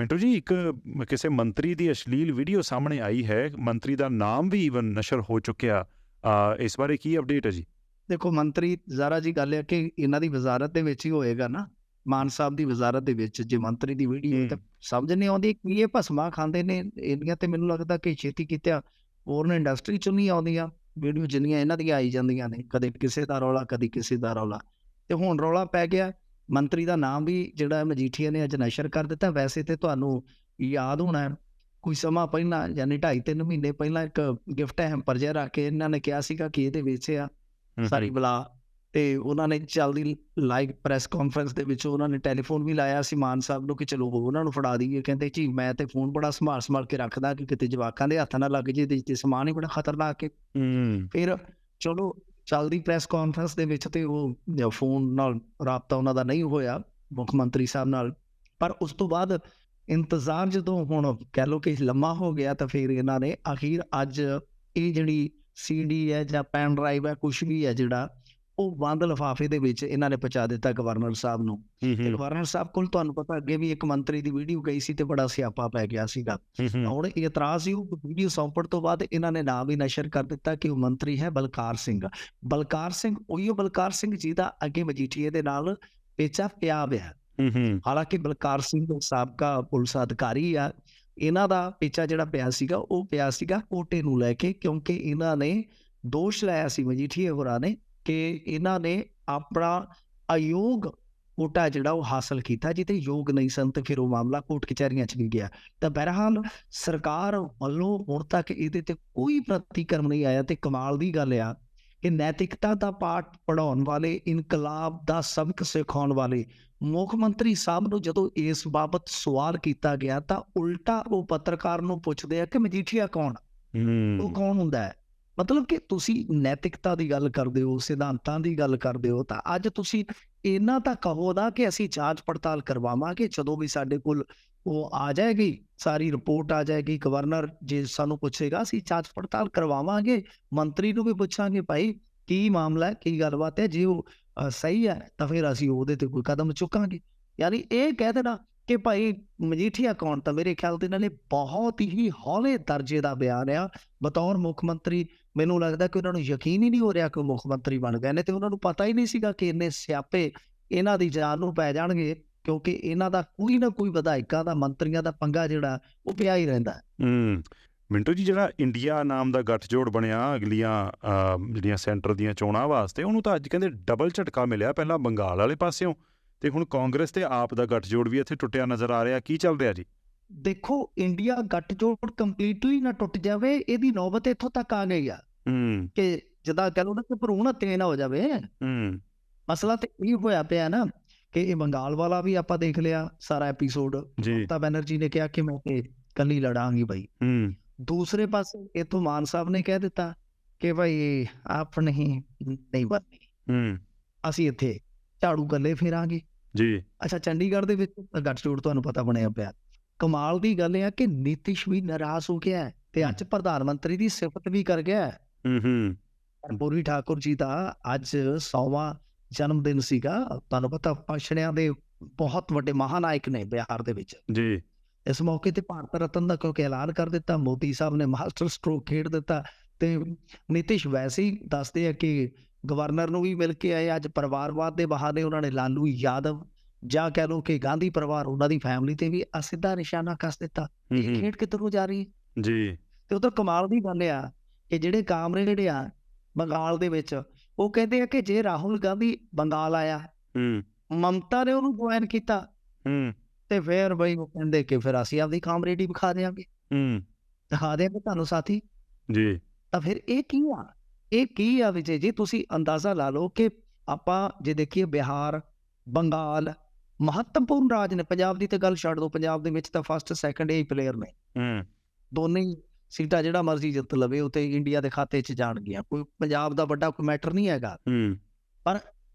ਮਿੰਟੂ ਜੀ ਇੱਕ ਕਿਸੇ ਮੰਤਰੀ ਦੀ ਅਸ਼ਲੀਲ ਵੀਡੀਓ ਸਾਹਮਣੇ ਆਈ ਹੈ। ਮੰਤਰੀ ਦਾ ਨਾਮ ਵੀ ਈਵਨ ਨਸ਼ਰ ਹੋ ਚੁੱਕਿਆ। ਆ, ਇਸ ਬਾਰੇ ਕੀ ਅਪਡੇਟ ਹੈ ਜੀ? ਦੇਖੋ ਮੰਤਰੀ ਜ਼ਾਰਾ ਜੀ ਗੱਲ ਹੈ ਕਿ ਇਹਨਾਂ ਦੀ ਵਜ਼ਾਰਤ ਦੇ ਵਿੱਚ ਹੀ ਹੋਏਗਾ ਨਾ। ਮਾਨ ਸਾਹਿਬ ਦੀ ਵਜ਼ਾਰਤ ਦੇ ਵਿੱਚ ਜੇ ਮੰਤਰੀ ਦੀ ਵੀਡੀਓ ਤਾਂ ਸਮਝ ਨਹੀਂ ਆਉਂਦੀ ਕਿ ਇਹ ਭਸਮਾ ਖਾਂਦੇ ਨੇ। ਇੰਡੀਆ ਤੇ ਮੈਨੂੰ ਲੱਗਦਾ ਕਿ ਛੇਤੀ ਕਿਤੇ ਫੋਰਨ ਇੰਡਸਟਰੀ ਚੋਂ ਨਹੀਂ ਆਉਂਦੀਆਂ। ਵੀਡੀਓ ਜਿੰਨੀਆਂ ਇਹਨਾਂ ਦੀਆਂ ਆਈ ਜਾਂਦੀਆਂ ਨੇ ਕਦੇ ਕਿਸੇ ਦਾ ਰੌਲਾ ਕਦੀ ਕਿਸੇ ਦਾ ਰੌਲਾ। ਤੇ ਹੁਣ ਰੌਲਾ ਪੈ ਗਿਆ। ਮੰਤਰੀ ਦਾ ਨਾਮ ਵੀ ਜਿਹੜਾ ਮਜੀਠੀਆ ਨੇ ਅੱਜ ਨਸ਼ਰ ਕਰ ਦਿੱਤਾ। ਵੈਸੇ ਤੇ ਤੁਹਾਨੂੰ ਯਾਦ ਹੋਣਾ ਕੋਈ ਸਮਾਂ ਪਹਿਲਾਂ ਯਾਨੀ 2.5 3 ਮਹੀਨੇ ਪਹਿਲਾਂ ਇੱਕ ਗਿਫਟ ਹੈਂਪਰ ਜਿਹਾ ਰੱਖ ਕੇ ਇਹਨਾਂ ਨੇ ਕਿਹਾ ਸੀਗਾ ਕਿ ਇਹਦੇ ਵਿੱਚ ਆ ਸਾਰੀ ਬਲਾ। ਤੇ ਉਹਨਾਂ ਨੇ ਚੱਲਦੀ ਲਾਈਵ ਪ੍ਰੈਸ ਕਾਨਫਰੰਸ ਦੇ ਵਿੱਚ ਉਹਨਾਂ ਨੇ ਟੈਲੀਫੋਨ ਵੀ ਲਾਇਆ ਸੀ ਮਾਨ ਸਾਹਿਬ ਨੂੰ ਕਿ ਚਲੋ ਉਹਨਾਂ ਨੂੰ ਫੜਾ ਦਈਏ। ਕਹਿੰਦੇ ਜੀ ਮੈਂ ਤੇ ਫੋਨ ਬੜਾ ਸੰਭਾਲ ਸੰਭਾਲ ਕੇ ਰੱਖਦਾ ਕਿ ਕਿਤੇ ਜਵਾਕਾਂ ਦੇ ਹੱਥ ਨਾ ਲੱਗ ਜੇ ਤੇ ਸਮਾਨ ਹੀ ਬੜਾ ਖਤਰਨਾਕ ਹੈ। ਫਿਰ ਚਲੋ ਚੱਲਦੀ ਪ੍ਰੈਸ ਕਾਨਫਰੰਸ ਦੇ ਵਿੱਚ ਤੇ ਉਹ ਫੋਨ ਨਾਲ ਰਾਬਤਾ ਉਹਨਾਂ ਦਾ ਨਹੀਂ ਹੋਇਆ, ਮੁੱਖ ਮੰਤਰੀ ਸਾਹਿਬ ਨਾਲ। ਪਰ ਉਸ ਤੋਂ ਬਾਅਦ ਇੰਤਜ਼ਾਰ ਜਦੋਂ ਹੁਣ ਕਹਿ ਲਓ ਕਿ ਲੰਮਾ ਹੋ ਗਿਆ ਤਾਂ ਫਿਰ ਇਹਨਾਂ ਨੇ ਅਖੀਰ ਅੱਜ ਇਹ ਜਿਹੜੀ ਸੀਡੀ ਹੈ ਜਾਂ ਪੈਨ ਡਰਾਈਵ ਹੈ ਕੁਝ ਵੀ ਹੈ ਜਿਹੜਾ ਉਹ ਬੰਦ ਲਿਫਾਫੇ ਦੇ ਵਿੱਚ ਇਹਨਾਂ ਨੇ ਪਹੁੰਚਾ ਦਿੱਤਾ ਗਵਰਨਰ ਸਾਹਿਬ ਨੂੰ। ਗਵਰਨਰ ਸਾਹਿਬ ਕੋਲ ਤੁਹਾਨੂੰ ਪਤਾ ਅੱਗੇ ਵੀ ਇੱਕ ਮੰਤਰੀ ਦੀ ਵੀਡੀਓ ਗਈ ਸੀ ਤੇ ਬੜਾ ਸਿਆਪਾ ਪੈ ਗਿਆ ਸੀਗਾ। ਹੁਣ ਇਹ ਇਤਰਾਜ਼ ਸੀ ਉਹ ਵੀਡੀਓ ਸੌਂਪਣ ਤੋਂ ਬਾਅਦ ਇਹਨਾਂ ਨੇ ਨਾਮ ਵੀ ਨਸ਼ਰ ਕਰ ਦਿੱਤਾ ਕਿ ਉਹ ਮੰਤਰੀ ਹੈ ਬਲਕਾਰ ਸਿੰਘ। ਬਲਕਾਰ ਸਿੰਘ ਉਹੀ ਬਲਕਾਰ ਸਿੰਘ ਜੀ ਦਾ ਅੱਗੇ ਮਜੀਠੀਏ ਦੇ ਨਾਲ ਪੇਚਾ ਪਿਆ ਹੋਇਆ ਹਾਲਾਂਕਿ ਬਲਕਾਰ ਸਿੰਘ ਦੇ ਸਾਬਕਾ ਪੁਲਿਸ ਅਧਿਕਾਰੀ ਆ ਇਹਨਾਂ ਦਾ ਪੇਚਾ ਜਿਹੜਾ ਪਿਆ ਸੀਗਾ ਉਹ ਪਿਆ ਸੀਗਾ ਕੋਟੇ ਨੂੰ ਲੈ ਕੇ ਕਿਉਂਕਿ ਇਹਨਾਂ ਨੇ ਦੋਸ਼ ਲਾਇਆ ਸੀ ਮਜੀਠੀਏ ਹੋਰਾਂ ਨੇ ਕਿ ਇਹਨਾਂ ਨੇ ਆਪਣਾ ਅਯੋਗ ਕੋਟਾ ਜਿਹੜਾ ਉਹ ਹਾਸਲ ਕੀਤਾ ਜਿੱਤੇ ਯੋਗ ਨਹੀਂ ਸਨ ਤੇ ਫਿਰ ਉਹ ਮਾਮਲਾ ਕੋਰਟ ਕਚਹਿਰੀਆਂ 'ਚ ਵੀ ਗਿਆ। ਤਾਂ ਬਹਰਹਾਲ ਸਰਕਾਰ ਵੱਲੋਂ ਹੁਣ ਤੱਕ ਇਹਦੇ ਤੇ ਕੋਈ ਪ੍ਰਤੀਕਰਮ ਨਹੀਂ ਆਇਆ ਤੇ ਕਮਾਲ ਦੀ ਗੱਲ ਆ ਕਿ ਨੈਤਿਕਤਾ ਦਾ ਪਾਠ ਪੜਾਉਣ ਵਾਲੇ ਇਨਕਲਾਬ ਦਾ ਸਬਕ ਸਿਖਾਉਣ ਵਾਲੇ ਮੁੱਖ ਮੰਤਰੀ ਸਾਹਿਬ ਨੂੰ ਜਦੋਂ ਇਸ ਬਾਬਤ ਸਵਾਲ ਕੀਤਾ ਗਿਆ ਤਾਂ ਉਲਟਾ ਉਹ ਪੱਤਰਕਾਰ ਨੂੰ ਪੁੱਛਦੇ ਆ ਕਿ ਮਜੀਠੀਆ ਕੌਣ ਉਹ ਕੌਣ ਹੁੰਦਾ ਹੈ? ਮਤਲਬ ਕਿ ਤੁਸੀਂ ਨੈਤਿਕਤਾ ਦੀ ਗੱਲ ਕਰਦੇ ਹੋ, ਸਿਧਾਂਤਾਂ ਦੀ ਗੱਲ ਕਰਦੇ ਹੋ, ਤਾਂ ਅੱਜ ਤੁਸੀਂ ਇਹਨਾਂ ਤਾਂ ਕਹੋ ਨਾ ਕਿ ਅਸੀਂ ਜਾਂਚ ਪੜਤਾਲ ਕਰਵਾਵਾਂਗੇ, ਜਦੋਂ ਵੀ ਸਾਡੇ ਕੋਲ ਉਹ ਆ ਜਾਏਗੀ, ਸਾਰੀ ਰਿਪੋਰਟ ਆ ਜਾਏਗੀ, ਗਵਰਨਰ ਜੇ ਸਾਨੂੰ ਪੁੱਛੇਗਾ, ਅਸੀਂ ਜਾਂਚ ਪੜਤਾਲ ਕਰਵਾਵਾਂਗੇ, ਮੰਤਰੀ ਨੂੰ ਵੀ ਪੁੱਛਾਂਗੇ, ਭਾਈ, ਕੀ ਮਾਮਲਾ ਹੈ, ਕੀ ਗੱਲਬਾਤ ਹੈ? ਜੇ ਉਹ ਸਹੀ ਹੈ, ਤਾਂ ਫਿਰ ਅਸੀਂ ਉਹਦੇ ਤੇ ਕੋਈ ਕਦਮ ਚੁੱਕਾਂਗੇ। ਯਾਨੀ ਇਹ ਕਹਿ ਦੇਣਾ ਕਿ ਭਾਈ ਮਜੀਠੀਆ ਕੌਣ ਤਾਂ ਮੇਰੇ ਖਿਆਲ ਦੇ ਨਾਲ ਇਹ ਬਹੁਤ ਹੀ ਹੌਲੇ ਦਰਜੇ ਦਾ ਬਿਆਨ ਆ ਬਤੌਰ ਮੁੱਖ ਮੰਤਰੀ, ਮੈਨੂੰ ਲੱਗਦਾ ਕਿ ਉਹਨਾਂ ਨੂੰ ਯਕੀਨ ਹੀ ਨਹੀਂ ਹੋ ਰਿਹਾ ਕਿ ਉਹ ਮੁੱਖ ਮੰਤਰੀ ਬਣ ਗਏ ਨੇ ਤੇ ਉਹਨਾਂ ਨੂੰ ਪਤਾ ਹੀ ਨਹੀਂ ਸੀਗਾ ਕਿ ਇੰਨੇ ਸਿਆਪੇ ਇਹਨਾਂ ਦੀ ਜਾਨ ਨੂੰ ਪੈ ਜਾਣਗੇ, ਕਿਉਂਕਿ ਇਹਨਾਂ ਦਾ ਕੋਈ ਨਾ ਕੋਈ ਵਿਧਾਇਕਾਂ ਦਾ, ਮੰਤਰੀਆਂ ਦਾ ਪੰਗਾ ਜਿਹੜਾ, ਉਹ ਪਿਆ ਹੀ ਰਹਿੰਦਾ ਹੈ। ਹਮ। ਮਿੰਟੂ ਜੀ, ਜਿਹੜਾ ਇੰਡੀਆ ਨਾਮ ਦਾ ਗੱਠਜੋੜ ਬਣਿਆ ਅਗਲੀਆਂ ਜਿਹੜੀਆਂ ਸੈਂਟਰ ਦੀਆਂ ਚੋਣਾਂ ਵਾਸਤੇ, ਉਹਨੂੰ ਤਾਂ ਅੱਜ ਕਹਿੰਦੇ ਡਬਲ ਝਟਕਾ ਮਿਲਿਆ ਪਹਿਲਾਂ ਬੰਗਾਲ ਵਾਲੇ ਪਾਸਿਓਂ ਤੇ ਹੁਣ ਕਾਂਗਰਸ ਤੇ ਆਪ ਦਾ ਗੱਠਜੋੜ ਵੀ ਇੱਥੇ ਟੁੱਟਿਆ ਨਜ਼ਰ ਆ ਰਿਹਾ। ਕੀ ਚੱਲ ਰਿਹਾ ਜੀ? ਦੇਖੋ ਇੰਡੀਆ ਗੱਠਜੋੜ ਕੰਪਲੀਟਲੀ ਨਾ ਟੁੱਟ ਜਾਵੇ ਇਹਦੀ ਨੌਬਤ ਇੱਥੋਂ ਤੱਕ ਆ ਗਈ ਆ। ਹਮ ਕਿ ਜਦਾਂ ਕਹ ਲਓ ਨਾ ਕਿ ਭਰੂਣ ਹੱਤੇ ਨਾ ਹੋ ਜਾਵੇ। ਹਮ ਮਸਲਾ ਤੇ ਇਹ ਹੋਇਆ ਪਿਆ ਨਾ ਕਿ ਇਹ ਬੰਗਾਲ ਵਾਲਾ ਵੀ ਆਪਾਂ ਦੇਖ ਲਿਆ ਸਾਰਾ ਐਪੀਸੋਡ ਮਮਤਾ ਬੈਨਰਜੀ ਨੇ ਕਿਹਾ ਕਿ ਮੈਂ ਤੇ ਕੱਲੀ ਲੜਾਂਗੀ ਭਾਈ ਹਮ ਦੂਸਰੇ ਪਾਸੇ ਇਥੋਂ ਮਾਨ ਸਾਹਿਬ ਨੇ ਕਹਿ ਦਿੱਤਾ ਕਿ ਭਾਈ ਆਪ ਨਹੀਂ ਨਹੀਂ ਬਣਨੀ। ਹਮ ਅਸੀਂ ਇੱਥੇ ਝਾੜੂ ਗੱਲੇ ਫੇਰਾਂਗੇ। ਜੀ। ਅੱਛਾ ਚੰਡੀਗੜ੍ਹ ਦੇ ਵਿੱਚ ਗੱਠਜੋੜ ਤੁਹਾਨੂੰ ਪਤਾ ਬਣਿਆ ਪਿਆ। ਕਮਾਲ ਦੀ ਗੱਲ ਇਹ ਆ ਕਿ ਨੀਤਿਸ਼ ਵੀ ਨਾਰਾਜ਼ ਹੋ ਗਿਆ ਹੈ ਤੇ ਅੱਜ ਪ੍ਰਧਾਨ ਮੰਤਰੀ ਦੀ ਸਿਫਤ ਵੀ ਕਰ ਗਿਆ ਹੈ। ਹਮ ਕਰਪੂਰੀ ਠਾਕੁਰ ਜੀ ਦਾ ਅੱਜ 100ਵਾਂ ਜਨਮ ਦਿਨ ਸੀਗਾ। ਤੁਹਾਨੂੰ ਪਤਾ ਪਛੜਿਆਂ ਦੇ ਬਹੁਤ ਵੱਡੇ ਮਹਾਨਾਇਕ ਨੇ ਬਿਹਾਰ ਦੇ ਵਿੱਚ। ਜੀ। ਇਸ ਮੌਕੇ ਤੇ ਭਾਰਤ ਰਤਨ ਦਾ ਕਿਉਂਕਿ ਐਲਾਨ ਕਰ ਦਿੱਤਾ। ਮੋਦੀ ਸਾਹਿਬ ਨੇ ਮਾਸਟਰ ਸਟ੍ਰੋਕ ਖੇਡ ਦਿੱਤਾ ਤੇ ਨਿਤਿਸ਼ ਵੈਸੇ ਹੀ ਦੱਸਦੇ ਆ ਕਿ ਗਵਰਨਰ ਨੂੰ ਵੀ ਮਿਲ ਕੇ ਆਏ ਅੱਜ ਪਰਿਵਾਰਵਾਦ ਦੇ ਬਹਾਨੇ ਉਹਨਾਂ ਨੇ ਲਾਲੂ ਯਾਦਵ ਜਾਂ ਕਹਿ ਲਓ ਕਿ ਗਾਂਧੀ ਪਰਿਵਾਰ ਉਹਨਾਂ ਦੀ ਫੈਮਿਲੀ ਤੇ ਵੀ ਅਸਿੱਧਾ ਨਿਸ਼ਾਨਾ ਕੱਸ ਦਿੱਤਾ ਇਹ ਖੇਡ ਕਿੱਧਰੋਂ ਜਾ ਰਹੀ ਹੈ? ਜੀ। ਤੇ ਉਧਰ ਕਮਾਲ ਦੀ ਗੱਲ ਆ ਕਿ ਜਿਹੜੇ ਕਾਮਰੇਡ ਆ ਬੰਗਾਲ ਦੇ ਵਿੱਚ ਉਹ ਕਹਿੰਦੇ ਆ ਕਿ ਜੇ ਰਾਹੁਲ ਗਾਂਧੀ ਬੰਗਾਲ ਆਇਆ ਹਮ ਮਮਤਾ ਨੇ ਉਹਨੂੰ ਜੁਆਇਨ ਕੀਤਾ। ਹਮ ਤੇ ਫਿਰ ਬਈ ਉਹ ਕਹਿੰਦੇ ਕਿ ਫਿਰ ਅਸੀਂ ਆਪਦੀ ਕਾਮਰੇਡੀ ਵਿਖਾ ਦੇਾਂਗੇ ਹਮ ਦਿਖਾ ਦੇਾਂਗੇ ਤੁਹਾਨੂੰ ਸਾਥੀ। ਜੀ। ਤਾਂ ਫਿਰ ਇਹ ਕੀ ਆ? ਇਹ ਕੀ ਆ ਵਿਜੇ ਜੀ? ਤੁਸੀਂ ਅੰਦਾਜ਼ਾ ਲਾ ਲਓ ਕਿ ਆਪਾਂ ਜੇ ਦੇਖੀਏ ਬਿਹਾਰ ਬੰਗਾਲ ਮਹੱਤਵਪੂਰਨ ਰਾਜ ਨੇ ਪੰਜਾਬ ਦੀ ਤੇ ਗੱਲ ਛੱਡ ਦਿਓ ਪੰਜਾਬ ਦੇ ਵਿੱਚ ਤਾਂ ਫਸਟ ਸੈਕੰਡ ਹੀ ਪਲੇਅਰ ਨੇ। ਹਮ ਦੋਨੇ ਹੀ ਸੀਟਾਂ ਜਿਹੜਾ ਮਰਜ਼ੀ ਜਿੱਤ ਲਵੇ ਉਹ ਤੇ ਇੰਡੀਆ ਦੇ ਖਾਤੇ 'ਚ ਜਾਣਗੀਆਂ। ਕੋਈ ਪੰਜਾਬ ਦਾ ਵੱਡਾ ਕੋਈ ਮੈਟਰ ਨਹੀਂ ਹੈਗਾ। ਹਮ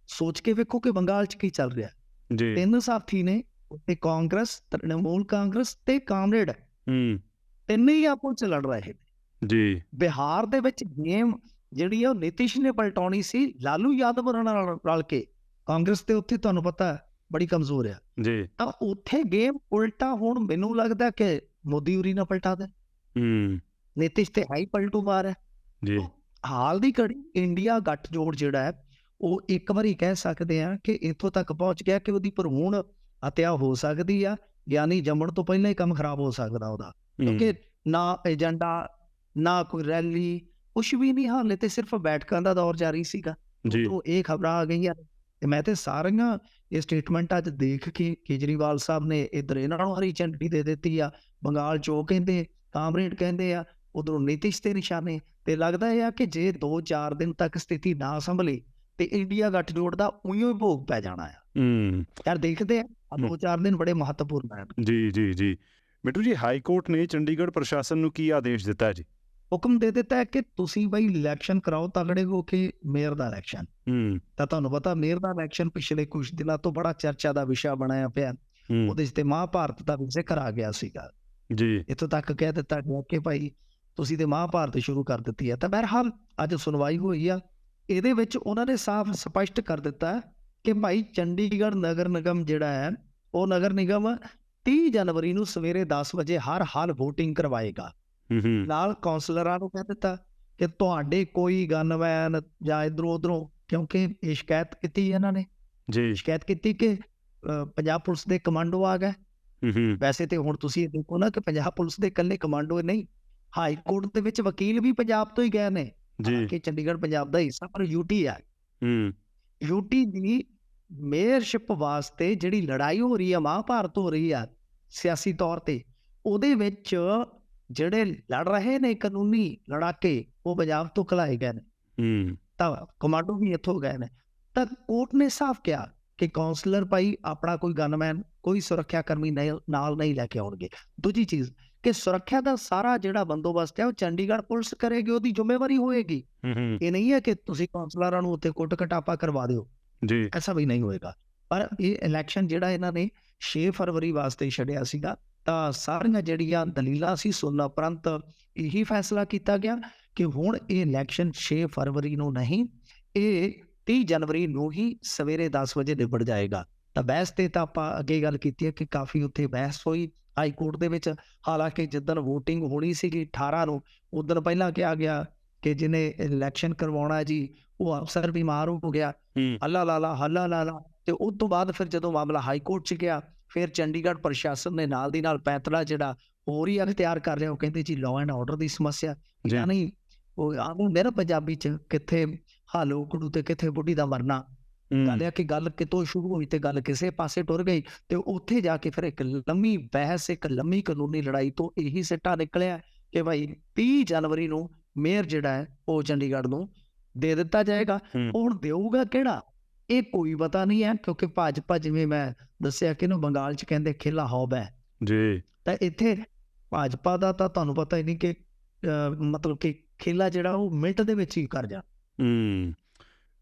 ਸੋਚ ਕੇ ਵੇਖੋ ਕਿ ਬੰਗਾਲ 'ਚ ਕੀ ਚੱਲ ਰਿਹਾ। ਜੀ। ਤਿੰਨ ਸਾਥੀ ਨੇ ਤੇ ਕਾਂਗਰਸ ਤ੍ਰਿਣਮੂਲ ਕਾਂਗਰਸ ਤੇ ਕਾਮਰੇਡ। ਹਮ ਤਿੰਨੇ ਹੀ ਆਪਸ 'ਚ ਲੜ ਰਹੇ ਨੇ। ਜੀ। ਬਿਹਾਰ ਦੇ ਵਿੱਚ ਗੇਮ ਜਿਹੜੀ ਉਹ ਨਿਤਿਸ਼ ਨੇ ਪਲਟਾਉਣੀ ਸੀ ਲਾਲੂ ਯਾਦਵ ਨਾਲ ਰਲ ਕੇ। ਕਾਂਗਰਸ ਤੇ ਉੱਥੇ ਤੁਹਾਨੂੰ ਪਤਾ ਬੜੀ ਕਮਜ਼ੋਰ ਆ। ਜੀ। ਤਾਂ ਉੱਥੇ ਗੇਮ ਉਲਟਾ ਹੁਣ ਮੈਨੂੰ ਲੱਗਦਾ ਕਿ ਮੋਦੀ ਉਰੀ ਨਾ ਪਲਟਾ ਦੇ। ਹੂੰ। ਨਿਤਿਸ਼ ਤੇ ਹਾਈ ਪਲਟੂ ਮਾਰ ਹੈ ਜੀ। ਹਾਲ ਦੀ ਘੜੀ ਇੰਡੀਆ ਗੱਠਜੋੜ ਜਿਹੜਾ ਹੈ ਉਹ ਇੱਕ ਵਾਰੀ ਕਹਿ ਸਕਦੇ ਆ ਕਿ ਇੱਥੋਂ ਤੱਕ ਪਹੁੰਚ ਗਿਆ ਕਿ ਉਹਦੀ ਭਰੂਣ ਹੱਤਿਆ ਹੋ ਸਕਦੀ ਆ ਯਾਨੀ ਜੰਮਣ ਤੋਂ ਪਹਿਲਾਂ ਹੀ ਕੰਮ ਖਰਾਬ ਹੋ ਸਕਦਾ ਉਹਦਾ। ਕਿਉਂਕਿ ਨਾ ਏਜੰਡਾ ਨਾ ਕੋਈ ਰੈਲੀ ਕੁਛ ਵੀ ਨਹੀਂ ਹਾਲੇ ਤੇ ਸਿਰਫ ਬੈਠਕਾਂ ਦਾ ਦੌਰ ਜਾਰੀ ਸੀਗਾ। ਉਹ ਇਹ ਖਬਰਾਂ ਆ ਗਈਆਂ ਤੇ ਮੈਂ ਤੇ ਸਾਰੀਆਂ ਇਹ ਸਟੇਟਮੈਂਟ ਅੱਜ ਦੇਖ ਕੇ ਕੇਜਰੀਵਾਲ ਸਾਹਿਬ ਨੇ ਇਧਰ ਇਹਨਾਂ ਨੂੰ ਹਰੀ ਝੰਡੀ ਦੇ ਦਿੱਤੀ ਆ ਬੰਗਾਲ ਚੋ ਕਹਿੰਦੇ ਕਾਮਰੇਡ ਕਹਿੰਦੇ ਆ ਉਧਰੋਂ ਨਿਤਿਸ਼ ਤੇ ਨਿਸ਼ਾਨੇ ਤੇ ਲੱਗਦਾ ਇਹ ਆ ਕਿ ਜੇ 2-4 ਦਿਨ ਤੱਕ ਸਥਿਤੀ ਨਾ ਸੰਭਲੀ ਤੇ ਇੰਡੀਆ ਗੱਠਜੋੜ ਦਾ ਉਈਓ ਹੀ ਭੋਗ ਪੈ ਜਾਣਾ ਆ। ਹੂੰ। ਯਾਰ ਦੇਖਦੇ ਆ ਆਹ ਹੂੰ। ਦੋ ਚਾਰ ਦਿਨ ਬੜੇ ਮਹੱਤਵਪੂਰਨ ਆ। ਜੀ ਜੀ ਜੀ। ਮਿੱਟੂ ਜੀ ਹਾਈ ਕੋਰਟ ਨੇ ਚੰਡੀਗੜ੍ਹ ਪ੍ਰਸ਼ਾਸਨ ਨੂੰ ਕੀ ਆਦੇਸ਼ ਦਿੱਤਾ ਜੀ? ਹੁਕਮ ਦੇ ਦਿੱਤਾ ਹੈ ਕਿ ਤੁਸੀਂ ਬਈ ਇਲੈਕਸ਼ਨ ਕਰਾਓ ਤਗੜੇ ਹੋ ਕੇ ਮੇਅਰ ਦਾ ਇਲੈਕਸ਼ਨ ਹੂੰ। ਤਾਂ ਤੁਹਾਨੂੰ ਪਤਾ ਮੇਅਰ ਦਾ ਇਲੈਕਸ਼ਨ ਪਿਛਲੇ ਕੁਝ ਦਿਨਾਂ ਤੋਂ ਬੜਾ ਚਰਚਾ ਦਾ ਵਿਸ਼ਾ ਬਣਾਇਆ ਪਿਆ। ਉਹਦੇ 'ਚ ਤੇ ਮਹਾਭਾਰਤ ਦਾ ਵੀ ਜ਼ਿਕਰ ਆ ਗਿਆ ਸੀਗਾ। ਜੀ। ਇੱਥੋਂ ਤੱਕ ਕਹਿ ਦਿੱਤਾ ਗਿਆ ਕਿ ਭਾਈ ਤੁਸੀਂ ਤੇ ਮਹਾਭਾਰਤ ਸ਼ੁਰੂ ਕਰ ਦਿੱਤੀ ਹੈ। ਤਾਂ ਬਹਰਹਾਲ ਅੱਜ ਸੁਣਵਾਈ ਹੋਈ ਆ। ਇਹਦੇ ਵਿੱਚ ਉਹਨਾਂ ਨੇ ਸਾਫ਼ ਸਪਸ਼ਟ ਕਰ ਦਿੱਤਾ ਕਿ ਭਾਈ ਚੰਡੀਗੜ੍ਹ ਨਗਰ ਨਿਗਮ ਜਿਹੜਾ ਹੈ ਉਹ ਨਗਰ ਨਿਗਮ 30 ਜਨਵਰੀ ਨੂੰ ਸਵੇਰੇ 10 ਵਜੇ ਹਰ ਹਾਲ VOTING ਕਰਵਾਏਗਾ। ਨਾਲ ਕਾਉਂਸਲਰਾਂ ਨੂੰ ਕਹਿ ਦਿੱਤਾ ਕਿ ਤੁਹਾਡੇ ਕੋਈ ਗਨਮੈਨ ਜਾਂ ਇਧਰੋਂ ਉਧਰੋਂ ਕਿਉਂਕਿ ਇਹ ਸ਼ਿਕਾਇਤ ਕੀਤੀ ਇਹਨਾਂ ਨੇ। ਜੀ। ਸ਼ਿਕਾਇਤ ਕੀਤੀ ਕਿ ਪੰਜਾਬ ਪੁਲਿਸ ਦੇ ਕਮਾਂਡੋ ਆ ਗਏ। ਵੈਸੇ ਤੇ ਹੁਣ ਤੁਸੀਂ ਇਹ ਦੇਖੋ ਨਾ ਕਿ ਪੰਜਾਬ ਪੁਲਿਸ ਦੇ ਇਕੱਲੇ ਕਮਾਂਡੋ ਨਹੀਂ ਹਾਈ ਕੋਰਟ ਦੇ ਵਿੱਚ ਵਕੀਲ ਵੀ ਪੰਜਾਬ ਤੋਂ ਹੀ ਗਏ ਨੇ। ਜੀ। ਕਿ ਚੰਡੀਗੜ੍ਹ ਪੰਜਾਬ ਦਾ ਹਿੱਸਾ ਪਰ ਯੂਟੀ ਆ। ਹੂੰ। ਯੂਟੀ ਦੀ ਮੇਅਰਸ਼ਿਪ ਵਾਸਤੇ ਜਿਹੜੀ ਲੜਾਈ ਹੋ ਰਹੀ ਆ ਮਹਾਭਾਰਤ ਹੋ ਰਹੀ ਆ ਸਿਆਸੀ ਤੌਰ ਤੇ ਉਹਦੇ ਵਿੱਚ ਜਿਹੜੇ ਲੜ ਰਹੇ ਨੇ ਕਾਨੂੰਨੀ ਲੜਾਕੇ ਉਹ ਪੰਜਾਬ ਤੋਂ ਖਲਾਏ ਗਏ ਨੇ। ਹੂੰ। ਤਾਂ ਕਮਾਂਡੋ ਵੀ ਇੱਥੋਂ ਗਏ ਨੇ। ਤਾਂ ਕੋਰਟ ਨੇ ਸਾਫ਼ ਕਿਹਾ ਕਿ ਕਾਉਂਸਲਰ ਭਾਈ ਆਪਣਾ ਕੋਈ ਗਨਮੈਨ ਕੋਈ ਸੁਰੱਖਿਆ ਕਰਮੀ ਨਾਲ ਨਹੀਂ ਲੈ ਕੇ ਆਉਣਗੇ। ਦੂਜੀ ਚੀਜ਼ ਕਿ ਸੁਰੱਖਿਆ ਦਾ ਸਾਰਾ ਜਿਹੜਾ ਬੰਦੋਬਸਤ ਹੈ ਉਹ ਚੰਡੀਗੜ੍ਹ ਪੁਲਿਸ ਕਰੇਗੀ ਉਹਦੀ ਜ਼ਿੰਮੇਵਾਰੀ ਹੋਏਗੀ। ਇਹ ਨਹੀਂ ਹੈ ਕਿ ਤੁਸੀਂ ਕਾਉਂਸਲਰਾਂ ਨੂੰ ਉੱਥੇ ਕੁੱਟ ਕਟਾਪਾ ਕਰਵਾ ਦਿਓ। ਜੀ। ਐਸਾ ਵੀ ਨਹੀਂ ਹੋਏਗਾ। ਪਰ ਇਹ ਇਲੈਕਸ਼ਨ ਜਿਹੜਾ ਇਹਨਾਂ ਨੇ 6 ਫਰਵਰੀ ਵਾਸਤੇ ਛੱਡਿਆ ਸੀਗਾ ਸਾਰੀਆਂ ਜਿਹੜੀਆਂ ਦਲੀਲਾਂ ਸੀ ਸੁਣਨ ਉਪਰੰਤ ਇਹੀ ਫੈਸਲਾ ਕੀਤਾ ਗਿਆ ਕਿ ਹੁਣ ਇਹ ਇਲੈਕਸ਼ਨ 6 ਫਰਵਰੀ ਨੂੰ ਨਹੀਂ ਇਹ 30 ਜਨਵਰੀ ਨੂੰ ਹੀ ਸਵੇਰੇ 10 ਵਜੇ ਨਿਬੜ ਜਾਏਗਾ। ਤਾਂ ਬਹਿਸ ਤੇ ਤਾਂ ਆਪਾਂ ਅੱਗੇ ਗੱਲ ਕੀਤੀ ਹੈ ਕਿ ਕਾਫੀ ਉੱਥੇ ਬਹਿਸ ਹੋਈ ਹਾਈ ਕੋਰਟ ਦੇ ਵਿੱਚ। ਹਾਲਾਂਕਿ ਜਿੱਦਣ VOTING ਹੋਣੀ ਸੀਗੀ 18 ਨੂੰ ਉਦੋਂ ਪਹਿਲਾਂ ਕਿਹਾ ਗਿਆ ਕਿ ਜਿਹਨੇ ਇਲੈਕਸ਼ਨ ਕਰਵਾਉਣਾ ਜੀ ਉਹ ਅਫਸਰ ਬਿਮਾਰ ਹੋ ਗਿਆ। ਹੱਲਾ ਲਾਲਾ ਹੱਲਾ ਲਾਲਾ ਤੇ ਉਸ ਤੋਂ ਬਾਅਦ ਫਿਰ ਜਦੋਂ ਮਾਮਲਾ ਹਾਈ ਕੋਰਟ 'ਚ ਗਿਆ ਫਿਰ ਚੰਡੀਗੜ੍ਹ ਪ੍ਰਸ਼ਾਸਨ ਨੇ ਨਾਲ ਦੀ ਨਾਲ ਪੈਂਤਲਾ ਜਿਹੜਾ ਹੋਰ ਹੀ ਅਖਤਿਆਰ ਕਰ ਲਿਆ ਉਹ ਕਹਿੰਦੇ ਜੀ ਲਾਅ ਐਂਡ ਆਰਡਰ ਦੀ ਸਮੱਸਿਆ। ਯਾਨੀ ਉਹ ਆਨੂੰ ਮੇਰਾ ਪੰਜਾਬੀ 'ਚ ਕਿੱਥੇ ਹਾਲੋ ਕੁੜੂ ਤੇ ਕਿੱਥੇ ਬੁੱਢੀ ਦਾ ਮਰਨਾ। ਇਹ ਆ ਕਿ ਗੱਲ ਕਿਤੋਂ ਸ਼ੁਰੂ ਹੋਈ ਤੇ ਗੱਲ ਕਿਸੇ ਪਾਸੇ ਟੁਰ ਗਈ ਤੇ ਉੱਥੇ ਜਾ ਕੇ ਫਿਰ ਇੱਕ ਲੰਮੀ ਬਹਿਸ ਇੱਕ ਲੰਮੀ ਕਾਨੂੰਨੀ ਲੜਾਈ ਤੋਂ ਇਹੀ ਸਿੱਟਾ ਨਿਕਲਿਆ ਕਿ ਭਾਈ 30 ਜਨਵਰੀ ਨੂੰ ਮੇਅਰ ਜਿਹੜਾ ਹੈ ਉਹ ਚੰਡੀਗੜ੍ਹ ਨੂੰ ਦੇ ਦਿੱਤਾ ਜਾਏਗਾ। ਹੁਣ ਦੇਊਗਾ ਕਿਹੜਾ? ਇਹ ਕੋਈ ਪਤਾ ਨਹੀਂ ਹੈ ਕਿਉਂਕਿ ਭਾਜਪਾ ਜਿਵੇਂ ਮੈਂ ਦੱਸਿਆ ਕਿ ਇਹਨੂੰ ਬੰਗਾਲ 'ਚ ਕਹਿੰਦੇ ਖੇਲਾ ਹੌਬ ਹੈ। ਜੀ। ਤਾਂ ਇੱਥੇ ਭਾਜਪਾ ਦਾ ਤਾਂ ਤੁਹਾਨੂੰ ਪਤਾ ਹੀ ਨਹੀਂ ਕਿ ਮਤਲਬ ਕਿ ਖੇਲਾ ਜਿਹੜਾ ਉਹ ਮਿੰਟ ਦੇ ਵਿੱਚ ਹੀ ਕਰ ਜਾ। ਹੂੰ।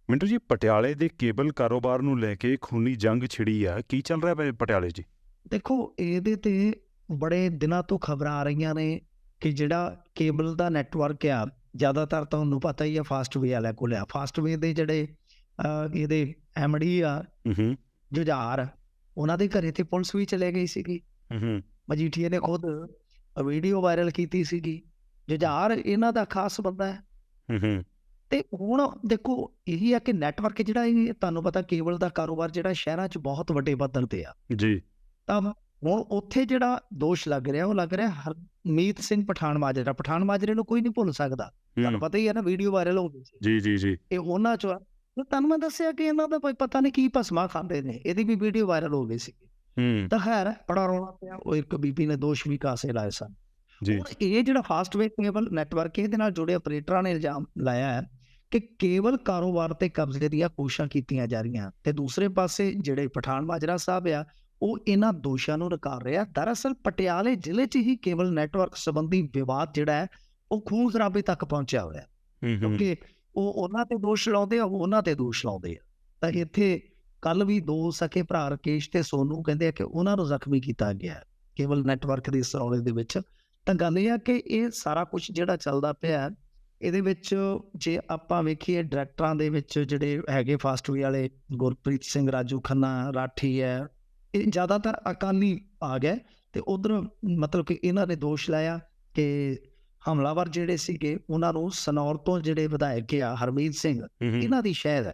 ਮਿੰਟੂ ਜੀ ਪਟਿਆਲੇ ਦੇ ਕੇਬਲ ਕਾਰੋਬਾਰ ਨੂੰ ਲੈ ਕੇ ਖੂਨੀ ਜੰਗ ਛਿੜੀ ਆ। ਕੀ ਚੱਲ ਰਿਹਾ ਹੈ ਪਟਿਆਲੇ 'ਚ? ਦੇਖੋ ਇਹਦੇ ਤੇ ਬੜੇ ਦਿਨਾਂ ਤੋਂ ਖਬਰਾਂ ਆ ਰਹੀਆਂ ਨੇ ਕਿ ਜਿਹੜਾ ਕੇਬਲ ਦਾ ਨੈਟਵਰਕ ਆ ਜ਼ਿਆਦਾਤਰ ਤੁਹਾਨੂੰ ਪਤਾ ਹੀ ਆ ਫਾਸਟਵੇ ਵਾਲਿਆਂ ਕੋਲ ਆ। ਫਾਸਟਵੇ ਦੇ ਜਿਹੜੇ ਇਹਦੇ ਐਮਡੀ ਆ ਹੂੰ ਜੁਝਾਰ ਉਹਨਾਂ ਦੇ ਘਰੇ ਤੇ ਪੁਲਿਸ ਵੀ ਚਲੇ ਗਈ ਸੀਗੀ। ਹੂੰ, ਮਜੀਠੀਏ ਨੇ ਖੁਦ ਵੀਡੀਓ ਵਾਇਰਲ ਕੀਤੀ ਸੀਗੀ। ਜੁਝਾਰ ਇਹਨਾਂ ਦਾ ਖਾਸ ਬੰਦਾ ਹੈ। ਹੂੰ ਹੂੰ ਤੇ ਹੁਣ ਦੇਖੋ ਇਹੀ ਆ ਕਿ ਨੈਟਵਰਕ ਜਿਹੜਾ ਇਹ ਤੁਹਾਨੂੰ ਪਤਾ ਕੇਬਲ ਦਾ ਕਾਰੋਬਾਰ ਜਿਹੜਾ ਸ਼ਹਿਰਾਂ 'ਚ ਬਹੁਤ ਵੱਡੇ ਪੱਧਰ ਤੇ ਆ। ਜੀ। ਤਾਂ ਹੁਣ ਉੱਥੇ ਜਿਹੜਾ ਦੋਸ਼ ਲੱਗ ਰਿਹਾ ਉਹ ਲੱਗ ਰਿਹਾ ਹਰਮੀਤ ਸਿੰਘ ਪਠਾਨ ਮਾਜਰਾ। ਪਠਾਨ ਮਾਜਰੇ ਨੂੰ ਕੋਈ ਨਹੀਂ ਭੁੱਲ ਸਕਦਾ। ਤੁਹਾਨੂੰ ਪਤਾ ਹੀ ਹੈ ਨਾ ਵੀਡੀਓ ਵਾਇਰਲ ਹੋ ਗਈ ਸੀ। ਜੀ ਜੀ ਜੀ। ਇਹ ਉਹਨਾਂ ਚੋਂ ਤੁਹਾਨੂੰ ਮੈਂ ਦੱਸਿਆ ਕਿ ਇਹਨਾਂ ਦਾ ਕੋਈ ਪਤਾ ਨਹੀਂ ਕੀ ਭਸਮਾ ਖਾਂਦੇ ਨੇ ਇਹਦੀ ਵੀ ਵੀਡੀਓ ਵਾਇਰਲ ਹੋ ਗਈ ਸੀ। ਹੂੰ। ਤਾਂ ਖੈਰ ਬੜਾ ਰੌਲਾ ਪਿਆ ਉਹ ਇੱਕ ਬੀਬੀ ਨੇ ਦੋਸ਼ ਵੀ ਕਾਸੇ ਲਾਏ ਸਨ। ਜੀ। ਇਹ ਜਿਹੜਾ ਫਾਸਟਵੇ ਕੇਬਲ ਨੈਟਵਰਕ ਇਹਦੇ ਨਾਲ ਜੁੜੇ ਆਪਰੇਟਰਾਂ ਨੇ ਇਲਜ਼ਾਮ ਲਾਇਆ ਹੈ ਕਿ ਕੇਬਲ ਕਾਰੋਬਾਰ ਤੇ ਕਬਜ਼ੇ ਦੀਆਂ ਕੋਸ਼ਿਸ਼ਾਂ ਕੀਤੀਆਂ ਜਾ ਰਹੀਆਂ। ਤੇ ਦੂਸਰੇ ਪਾਸੇ ਜਿਹੜੇ ਪਠਾਨ ਮਾਜਰਾ ਸਾਹਿਬ ਆ ਉਹ ਇਹਨਾਂ ਦੋਸ਼ਾਂ ਨੂੰ ਨਕਾਰ ਰਿਹਾ ਦਰਅਸਲ ਪਟਿਆਲੇ ਜ਼ਿਲ੍ਹੇ 'ਚ ਹੀ ਕੇਬਲ ਨੈਟਵਰਕ ਸੰਬੰਧੀ ਵਿਵਾਦ ਜਿਹੜਾ ਹੈ ਉਹ ਖੂਨ ਖਰਾਬੇ ਤੱਕ ਪਹੁੰਚਿਆ ਹੋਇਆ। ਕਿਉਂਕਿ ਉਹ ਉਹਨਾਂ ਤੇ ਦੋਸ਼ ਲਾਉਂਦੇ ਆ, ਉਹ ਉਹਨਾਂ ਤੇ ਦੋਸ਼ ਲਾਉਂਦੇ ਆ। ਤਾਂ ਇੱਥੇ ਕੱਲ ਵੀ ਦੋ ਸਕੇ ਭਰਾ ਰਕੇਸ਼ ਤੇ ਸੋਨੂ ਕਹਿੰਦੇ ਆ ਕਿ ਉਹਨਾਂ ਨੂੰ ਜ਼ਖਮੀ ਕੀਤਾ ਗਿਆ ਹੈ ਕੇਬਲ ਨੈਟਵਰਕ ਦੇ ਸਰੋਲੇ ਦੇ ਵਿੱਚ। ਤਾਂ ਗੱਲ ਇਹ ਆ ਕਿ ਇਹ ਸਾਰਾ ਕੁਝ ਜਿਹੜਾ ਚੱਲਦਾ ਪਿਆ ਇਹਦੇ ਵਿੱਚ ਜੇ ਆਪਾਂ ਵੇਖੀਏ ਡਾਇਰੈਕਟਰਾਂ ਦੇ ਵਿੱਚ ਜਿਹੜੇ ਹੈਗੇ ਫਾਸਟ ਵੀ ਵਾਲੇ, ਗੁਰਪ੍ਰੀਤ ਸਿੰਘ, ਰਾਜੂ ਖੰਨਾ, ਰਾਠੀ ਹੈ, ਇਹ ਜ਼ਿਆਦਾਤਰ ਅਕਾਲੀ ਆ ਗਏ ਤੇ ਉਧਰ ਮਤਲਬ ਕਿ ਇਹਨਾਂ ਨੇ ਦੋਸ਼ ਲਾਇਆ ਕਿ ਹਮਲਾਵਰ ਜਿਹੜੇ ਸੀਗੇ ਉਹਨਾਂ ਨੂੰ ਸਨੌਰ ਤੋਂ ਜਿਹੜੇ ਵਿਧਾਇਕ ਆ ਹਰਮੀਤ ਸਿੰਘ ਇਹਨਾਂ ਦੀ ਸ਼ਹਿਰ ਹੈ।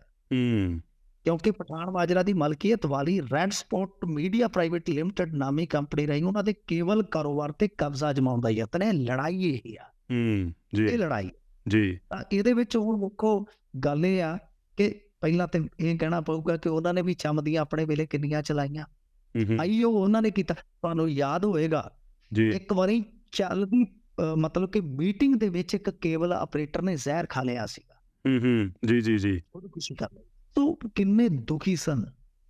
ਕਿਉਂਕਿ ਪਠਾਨ ਮਾਜਰਾ ਦੀ ਮਲਕੀਅਤ ਵਾਲੀ red spot media private limited ਨਾਮੀ ਕੰਪਨੀ ਰਹੀ ਉਹਨਾਂ ਦੇ ਕੇਵਲ ਕਾਰੋਬਾਰ ਤੇ ਕਬਜ਼ਾ ਜਮਾਉਣ ਦਾ ਯਤਨ ਹੈ। ਲੜਾਈ ਇਹ ਆ। ਹੂੰ ਜੀ। ਇਹ ਲੜਾਈ। ਜੀ। ਤਾਂ ਇਹਦੇ ਵਿੱਚ ਹੁਣ ਮੁੱਖੋ ਗੱਲ ਇਹ ਆ ਕਿ ਪਹਿਲਾਂ ਤੇ ਇਹ ਕਹਿਣਾ ਪਊਗਾ ਕਿ ਉਹਨਾਂ ਨੇ ਵੀ ਚਮਦੀਆਂ ਆਪਣੇ ਵੇਲੇ ਕਿੰਨੀਆਂ ਚਲਾਈਆਂ। ਆਈਓ ਉਹਨਾਂ ਨੇ ਕੀਤਾ। ਤੁਹਾਨੂੰ ਯਾਦ ਹੋਏਗਾ ਜੀ। ਇੱਕ ਵਾਰੀ ਚੱਲਦੀ ਮਤਲਬ ਕਿ ਮੀਟਿੰਗ ਦੇ ਵਿੱਚ ਇੱਕ ਕੇਬਲ ਆਪਰੇਟਰ ਨੇ ਜ਼ਹਿਰ ਖਾ ਲਿਆ ਸੀਗਾ। ਹੂੰ ਹੂੰ ਜੀ ਜੀ ਜੀ। ਖੁਦਕੁਸ਼ੀ ਕਰ ਲਈ। ਤੋ ਕਿੰਨੇ ਦੁਖੀ ਸਨ।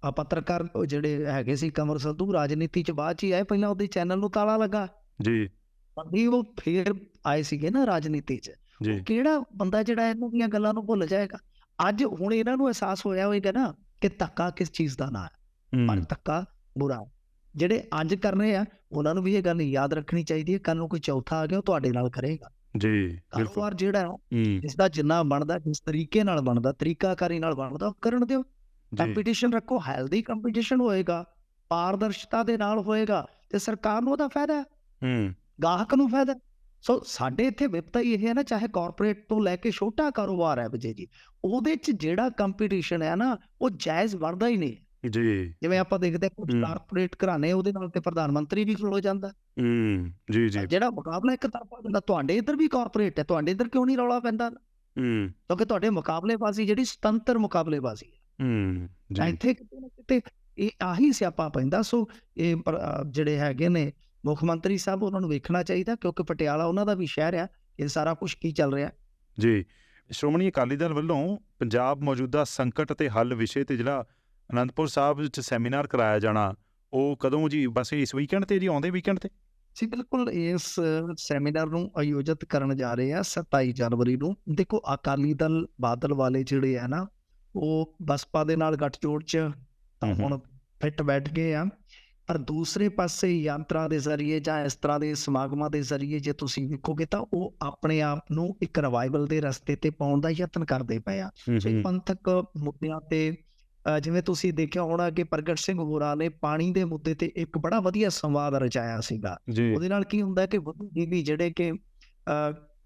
ਆ ਪੱਤਰਕਾਰ ਜਿਹੜੇ ਹੈਗੇ ਸੀ ਕਮਰ ਸੰਧੂ ਰਾਜਨੀਤੀ ਚ ਬਾਅਦ ਚ ਆਏ ਪਹਿਲਾਂ ਉਹਦੇ ਚੈਨਲ ਨੂੰ ਤਾਲਾ ਲੱਗਾ। ਜੀ। ਵੀ ਉਹ ਫੇਰ ਆਏ ਸੀਗੇ ਨਾ ਰਾਜਨੀਤੀ ਚ। ਕਿਹੜਾ ਬੰਦਾ ਜਿਹੜਾ ਇਹਨਾਂ ਦੀਆਂ ਗੱਲਾਂ ਨੂੰ ਭੁੱਲ ਜਾਏਗਾ? ਅੱਜ ਹੁਣ ਇਹਨਾਂ ਨੂੰ ਅਹਿਸਾਸ ਹੋਇਆ ਹੋਵੇਗਾ ਨਾ ਕਿ ਧੱਕਾ ਕਿਸ ਚੀਜ਼ ਦਾ ਨਾਂ ਹੈ। ਪਰ ਧੱਕਾ ਬੁਰਾ ਹੈ। ਜਿਹੜੇ ਅੱਜ ਕਰ ਰਹੇ ਆ ਉਹਨਾਂ ਨੂੰ ਵੀ ਇਹ ਗੱਲ ਯਾਦ ਰੱਖਣੀ ਚਾਹੀਦੀ ਹੈ ਕੱਲ ਨੂੰ ਕੋਈ ਚੌਥਾ ਆ ਗਿਆ ਉਹ ਤੁਹਾਡੇ ਨਾਲ ਕਰੇਗਾ। ਜੀ ਬਿਲਕੁਲ। ਜਿਹੜਾ ਜਿਸ ਦਾ ਜਿੰਨਾ ਬਣਦਾ ਜਿਸ ਤਰੀਕੇ ਨਾਲ ਬਣਦਾ ਤਰੀਕਾਕਾਰੀ ਨਾਲ ਬਣਦਾ ਉਹ ਕਰਨ ਦਿਓ। ਕੰਪੀਟੀਸ਼ਨ ਰੱਖੋ ਹੈਲਦੀ ਕੰਪੀਟੀਸ਼ਨ ਹੋਏਗਾ ਪਾਰਦਰਸ਼ਤਾ ਦੇ ਨਾਲ ਹੋਏਗਾ ਤੇ ਸਰਕਾਰ ਨੂੰ ਉਹਦਾ ਫਾਇਦਾ ਹੈ। ਹੂੰ। ਗਾਹਕ ਨੂੰ ਫਾਇਦਾ। ਸੋ ਸਾਡੇ ਇੱਥੇ ਵਿਪਤਾ ਹੀ ਇਹ ਹੈ ਨਾ ਚਾਹੇ ਕਾਰਪੋਰੇਟ ਤੋਂ ਲੈ ਕੇ ਛੋਟਾ ਕਾਰੋਬਾਰ ਹੈ ਵਿਜੇ ਜੀ ਉਹਦੇ 'ਚ ਜਿਹੜਾ ਕੰਪੀਟੀਸ਼ਨ ਹੈ ਨਾ ਉਹ ਜਾਇਜ਼ ਬਣਦਾ ਹੀ ਨਹੀਂ। ਜੀ। ਜਿਵੇਂ ਆਪਾਂ ਦੇਖਦੇ ਕੁਝ। ਕਾਰਪੋਰੇਟ ਘਰਾਣੇ ਉਹਦੇ ਨਾਲ ਤੇ ਪ੍ਰਧਾਨ ਮੰਤਰੀ ਵੀ ਖਲੋ ਜਾਂਦਾ। ਹੂੰ ਜੀ ਜੀ। ਜਿਹੜਾ ਮੁਕਾਬਲਾ ਇੱਕ ਤਰਫਾ ਹੁੰਦਾ ਤੁਹਾਡੇ ਇੱਧਰ ਵੀ ਕਾਰਪੋਰੇਟ ਹੈ ਤੁਹਾਡੇ ਇੱਧਰ ਕਿਉਂ ਨਹੀਂ ਰੌਲਾ ਪੈਂਦਾ? ਹੂੰ। ਕਿਉਂਕਿ ਤੁਹਾਡੇ ਮੁਕਾਬਲੇਬਾਜ਼ੀ ਜਿਹੜੀ ਸੁਤੰਤਰ ਮੁਕਾਬਲੇਬਾਜ਼ੀ ਹੈ। ਹੂੰ ਤਾਂ ਜੀ ਇੱਥੇ ਕਿਤੇ ਨਾ ਕਿਤੇ ਇਹ ਆਹੀ ਸਿਆਪਾ ਪੈਂਦਾ ਸੋ ਇਹ ਜਿਹੜੇ ਹੈਗੇ ਨੇ ਮੁੱਖ ਮੰਤਰੀ ਸਾਹਿਬ ਉਹਨਾਂ ਨੂੰ ਵੇਖਣਾ ਚਾਹੀਦਾ ਕਿਉਂਕਿ ਪਟਿਆਲਾ ਉਹਨਾਂ ਦਾ ਵੀ ਸ਼ਹਿਰ ਆ ਇਹ ਸਾਰਾ ਕੁਝ ਕੀ ਚੱਲ ਰਿਹਾ? ਜੀ। ਸ਼੍ਰੋਮਣੀ ਅਕਾਲੀ ਦਲ ਵੱਲੋਂ ਪੰਜਾਬ ਮੌਜੂਦਾ ਸੰਕਟ ਅਤੇ ਹੱਲ ਵਿਸ਼ੇ ਤੇ ਜਿਹੜਾ ਅਨੰਦਪੁਰ ਸਾਹਿਬ ਵਿੱਚ ਸੈਮੀਨਾਰ ਕਰਾਇਆ ਜਾਣਾ ਉਹ ਕਦੋਂ ਜੀ? ਬਸ ਇਸ ਵੀਕਐਂਡ ਤੇ ਜੀ ਆਉਂਦੇ ਵੀਕਐਂਡ ਤੇ? ਜੀ ਬਿਲਕੁਲ ਇਸ ਸੈਮੀਨਾਰ ਨੂੰ ਆਯੋਜਿਤ ਕਰਨ ਜਾ ਰਹੇ ਆ 27 ਜਨਵਰੀ ਨੂੰ। ਦੇਖੋ ਅਕਾਲੀ ਦਲ ਬਾਦਲ ਵਾਲੇ ਜਿਹੜੇ ਆ ਨਾ ਉਹ ਬਸਪਾ ਦੇ ਨਾਲ ਗੱਠਜੋੜ ਚ ਤਾਂ। ਹੁਣ ਫਿੱਟ ਬੈਠ ਗਏ ਆ। ਪਰ ਦੂਸਰੇ ਪਾਸੇ ਯਾਤਰਾ ਦੇ ਜ਼ਰੀਏ ਜਾਂ ਇਸ ਤਰ੍ਹਾਂ ਦੇ ਸਮਾਗਮਾਂ ਦੇ ਜ਼ਰੀਏ ਜੇ ਤੁਸੀਂ ਵੇਖੋਗੇ ਤਾਂ ਉਹ ਆਪਣੇ ਆਪ ਨੂੰ ਇੱਕ ਰਿਵਾਈਵਲ ਦੇ ਰਸਤੇ ਤੇ ਪਾਉਣ ਦਾ ਯਤਨ ਕਰਦੇ ਪਏ ਆ। ਸੋ ਇਹ ਪੰਥਕ ਮੁੱਦਿਆਂ ਤੇ ਜਿਵੇਂ ਤੁਸੀਂ ਦੇਖਿਆ ਹੋਣਾ ਕਿ ਪ੍ਰਗਟ ਸਿੰਘ ਹੋਰਾਂ ਨੇ ਪਾਣੀ ਦੇ ਮੁੱਦੇ ਤੇ ਇੱਕ ਬੜਾ ਵਧੀਆ ਸੰਵਾਦ ਰਚਾਇਆ ਸੀਗਾ। ਉਹਦੇ ਨਾਲ ਕੀ ਹੁੰਦਾ ਕਿ ਬੁੱਧੀਜੀਵੀ ਜਿਹੜੇ ਕਿ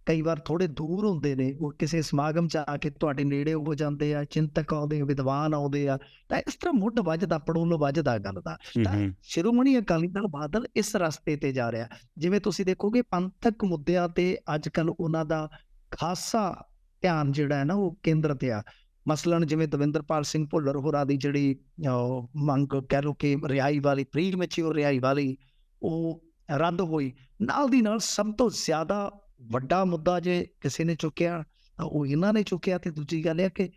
ਕਈ ਵਾਰ ਥੋੜੇ ਦੂਰ ਹੁੰਦੇ ਨੇ ਉਹ ਕਿਸੇ ਸਮਾਗਮ ਚ ਆ ਕੇ ਤੁਹਾਡੇ ਨੇੜੇ ਹੋ ਜਾਂਦੇ ਆ ਚਿੰਤਕ ਆਉਂਦੇ ਆ ਵਿਦਵਾਨ ਆਉਂਦੇ ਆ ਤਾਂ ਇਸ ਤਰ੍ਹਾਂ ਮੁੱਢ ਵੱਜਦਾ ਪੜੋਲ ਵੱਜਦਾ ਗੱਲ ਦਾ। ਤਾਂ ਸ਼੍ਰੋਮਣੀ ਅਕਾਲੀ ਦਲ ਬਾਦਲ ਇਸ ਰਸਤੇ ਤੇ ਜਾ ਰਿਹਾ। ਜਿਵੇਂ ਤੁਸੀਂ ਦੇਖੋਗੇ ਪੰਥਕ ਮੁੱਦਿਆਂ ਤੇ ਅੱਜ ਕੱਲ ਉਹਨਾਂ ਦਾ ਖਾਸਾ ਧਿਆਨ ਜਿਹੜਾ ਹੈ ਨਾ ਉਹ ਕੇਂਦਰਿਤ ਆ। ਮਸਲਨ ਜਿਵੇਂ ਦਵਿੰਦਰਪਾਲ ਸਿੰਘ ਭੁੱਲਰ ਹੋਰਾਂ ਦੀ ਜਿਹੜੀ ਮੰਗ ਕਹਿ ਲਓ ਕਿ ਰਿਹਾਈ ਵਾਲੀ ਪ੍ਰੀ ਮੈਚਿਓਰ ਰਿਹਾਈ ਵਾਲੀ ਉਹ ਰੱਦ ਹੋਈ। ਨਾਲ ਦੀ ਨਾਲ ਸਭ ਤੋਂ ਜ਼ਿਆਦਾ ਵੱਡਾ ਮੁੱਦਾ ਜੇ ਕਿਸੇ ਨੇ ਚੁੱਕਿਆ ਤਾਂ ਉਹ ਇਹਨਾਂ ਨੇ ਚੁੱਕਿਆ ਤੇ ਦੂਜੀ ਗੱਲ ਇਹ ਕਿ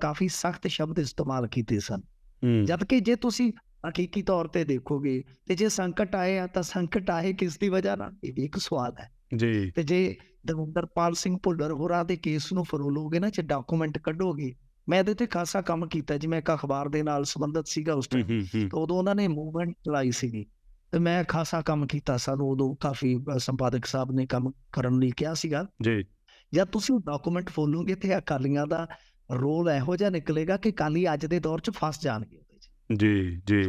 ਕਾਫੀ ਸਖਤ ਸ਼ਬਦ ਇਸਤੇਮਾਲ ਕੀਤੇ ਸਨ। ਹੂੰ। ਜਦ ਕਿ ਜੇ ਤੁਸੀਂ ਹਕੀਕੀ ਤੌਰ ਤੇ ਦੇਖੋਗੇ ਤੇ ਜੇ ਸੰਕਟ ਆਏ ਆ ਤਾਂ ਸੰਕਟ ਆਏ ਕਿਸ ਦੀ ਵਜ੍ਹਾ ਨਾਲ? ਇਹ ਵੀ ਇੱਕ ਸਵਾਲ ਹੈ। ਜੀ। ਤੇ ਜੇ ਦਵਿੰਦਰਪਾਲ ਸਿੰਘ ਭੁੱਲਰ ਹੋਰਾਂ ਦੇ ਕੇਸ ਨੂੰ ਫਰੋਲੋਗੇ ਨਾ ਜੇ ਡਾਕੂਮੈਂਟ ਕੱਢੋਗੇ ਮੈਂ ਇਹਦੇ ਤੇ ਖਾਸਾ ਕੰਮ ਕੀਤਾ ਜੀ ਮੈਂ ਇੱਕ ਅਖਬਾਰ ਦੇ ਨਾਲ ਸੰਬੰਧਿਤ ਸੀਗਾ ਉਸ ਟਾਈਮ ਤੇ ਉਦੋਂ ਉਹਨਾਂ ਨੇ ਮੂਵਮੈਂਟ ਚਲਾਈ ਸੀਗੀ। ਤੇ ਮੈਂ ਖਾਸਾ ਕੰਮ ਕੀਤਾ ਸਾਨੂੰ ਉਦੋਂ ਕਾਫੀ ਸੰਪਾਦਕ ਸਾਹਿਬ ਨੇ ਕੰਮ ਕਰਨ ਲਈ ਕਿਹਾ ਸੀਗਾ। ਜੀ। ਜਦ ਤੁਸੀਂ ਡਾਕੂਮੈਂਟ ਫੋਲੋਗੇ ਤੇ ਅਕਾਲੀਆਂ ਦਾ ਰੋਲ ਇਹੋ ਜਿਹਾ ਨਿਕਲੇਗਾ ਕਿ ਕਾਲੀ ਅੱਜ ਦੇ ਦੌਰ 'ਚ ਫਸ ਜਾਣਗੇ ਜੀ ਜੀ।